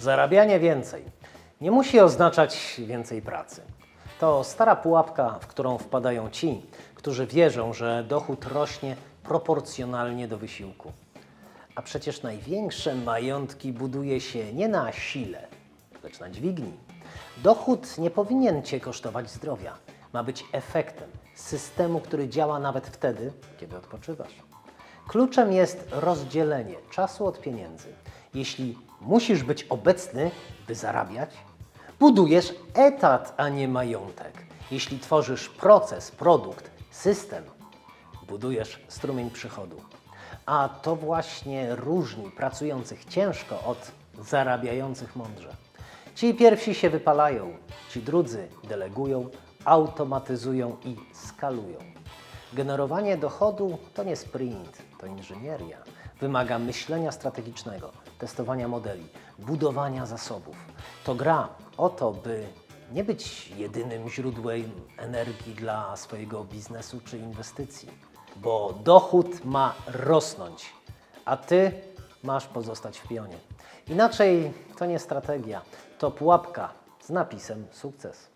Zarabianie więcej nie musi oznaczać więcej pracy. To stara pułapka, w którą wpadają ci, którzy wierzą, że dochód rośnie proporcjonalnie do wysiłku. A przecież największe majątki buduje się nie na sile, lecz na dźwigni. Dochód nie powinien Cię kosztować zdrowia. Ma być efektem systemu, który działa nawet wtedy, kiedy odpoczywasz. Kluczem jest rozdzielenie czasu od pieniędzy. Jeśli musisz być obecny, by zarabiać, budujesz etat, a nie majątek. Jeśli tworzysz proces, produkt, system, budujesz strumień przychodu. A to właśnie różni pracujących ciężko od zarabiających mądrze. Ci pierwsi się wypalają, ci drudzy delegują, automatyzują i skalują. Generowanie dochodu to nie sprint, to inżynieria. Wymaga myślenia strategicznego, testowania modeli, budowania zasobów. To gra o to, by nie być jedynym źródłem energii dla swojego biznesu czy inwestycji, bo dochód ma rosnąć, a ty masz pozostać w pionie. Inaczej to nie strategia, to pułapka z napisem sukces.